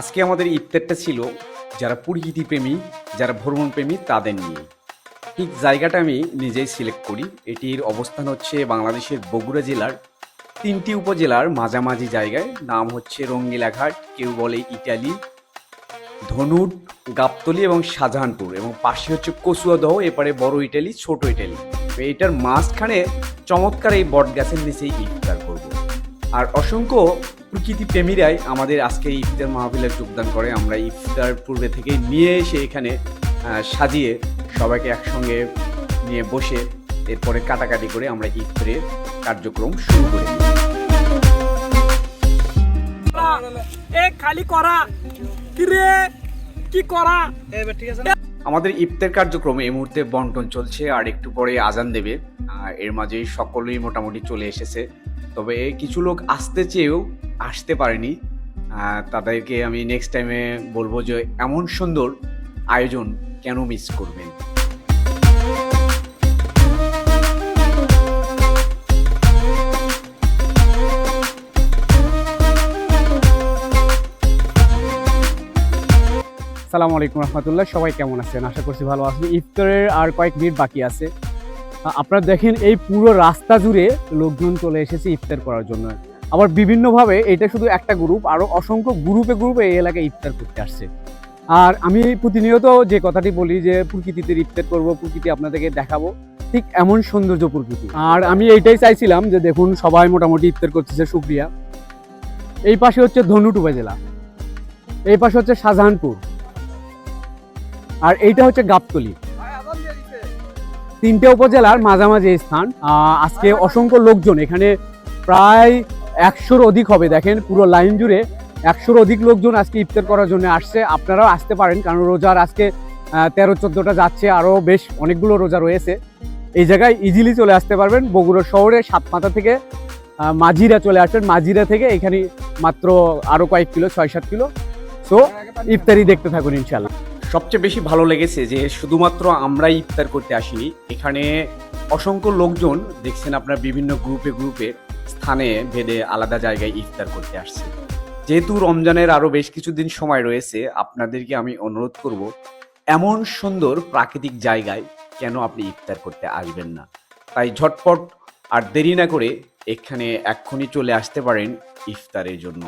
আজকে আমাদের ইফতারটা ছিল যারা প্রকৃতি প্রেমী, যারা ভ্রমণ প্রেমী, তাদের নিয়ে। ঠিক জায়গাটা আমি নিজেই সিলেক্ট করি। এটির অবস্থান হচ্ছে বাংলাদেশের বগুড়া জেলার তিনটি উপজেলার মাঝামাঝি জায়গায়। নাম হচ্ছে রঙ্গিলাঘাট, কেউ বলে ইটালি, ধনুট, গাবতলি এবং শাহজাহানপুর এবং পাশে হচ্ছে কচুয়াদহ এপারে বড় ইটালি, ছোট ইটালি। এটার মাঝখানে চমৎকার এই বট গাছের নিচেই ইফতার করব। আর অসংখ্য প্রকৃতি প্রেমীরাই আমাদের আজকে ইফতার মাহফিলে যোগদান করে। আমরা ইফতার পূর্বে থেকে নিয়ে এসে এখানে সাজিয়ে সবাইকে একসঙ্গে নিয়ে বসে এরপরে কাটাকাটি করে আমরা ইফতারের কার্যক্রম শুরু করি। এ খালি করা। কি রে কি করা আমাদের ইফতার কার্যক্রমে এই মুহূর্তে বন্টন চলছে, আর একটু পরে আজান দেবে। এর মাঝেই সকলেই মোটামুটি চলে এসেছে। তবে কিছু লোক আসতে চেয়েও আসতে পারেনি। তাদেরকে আমি নেক্সট টাইমে বলব যে, এমন সুন্দর আয়োজন কেন মিস করবেন? সালাম আলাইকুম রহমতুল্লাহ, সবাই কেমন আছেন? আশা করছি ভালো আছেন। ইফতারের আর কয়েক মিনিট বাকি আছে। আপনারা দেখেন এই পুরো রাস্তা জুড়ে লোকজন চলে এসেছে ইফতার করার জন্য। আবার বিভিন্নভাবে এটা শুধু একটা গ্রুপ আরও অসংখ্য গ্রুপে গ্রুপে এই এলাকায় ইফতার করতে আসছে। আর আমি প্রতিনিয়ত যে কথাটি বলি যে, প্রকৃতিতে ইফতার করব, প্রকৃতি আপনাদেরকে দেখাবো, ঠিক এমন সৌন্দর্য প্রকৃতি। আর আমি এইটাই চাইছিলাম যে, দেখুন, সবাই মোটামুটি ইফতার করতেছে সুপ্রিয়া এই পাশে হচ্ছে ধনুট জেলা। এই পাশে হচ্ছে শাহজাহানপুর। আর এইটা হচ্ছে গাবতলি। তিনটে উপজেলার মাঝামাঝি স্থান। আজকে অসংখ্য লোকজন, এখানে প্রায় একশোর অধিক হবে, দেখেন পুরো লাইন জুড়ে একশোর অধিক লোকজন আজকে ইফতার করার জন্য আসছে। আপনারাও আসতে পারেন, কারণ রোজার আজকে তেরো, চোদ্দোটা যাচ্ছে আরও বেশ অনেকগুলো রোজা রয়েছে। এই জায়গায় ইজিলি চলে আসতে পারবেন, বগুড়া শহরে সাতমাথা থেকে মাঝিরা চলে আসবেন। মাঝিরা থেকে এখানে মাত্র আরও কয়েক কিলো, ছয়, সাত কিলো। সো ইফতারি দেখতে থাকুন ইনশাল্লাহ সবচেয়ে বেশি ভালো লেগেছে যে শুধুমাত্র আমরাই ইফতার করতে আসিনি, এখানে অসংখ্য লোকজন দেখছেন আপনার বিভিন্ন গ্রুপে গ্রুপে স্থানে ভেদে আলাদা জায়গায় ইফতার করতে আসছে। যেহেতু রমজানের আরও বেশ কিছুদিন সময় রয়েছে, আপনাদেরকে আমি অনুরোধ করব, এমন সুন্দর প্রাকৃতিক জায়গায় কেন আপনি ইফতার করতে আসবেন না? তাই ঝটপট আর দেরি না করে এখানে এক্ষুনি চলে আসতে পারেন ইফতারের জন্য।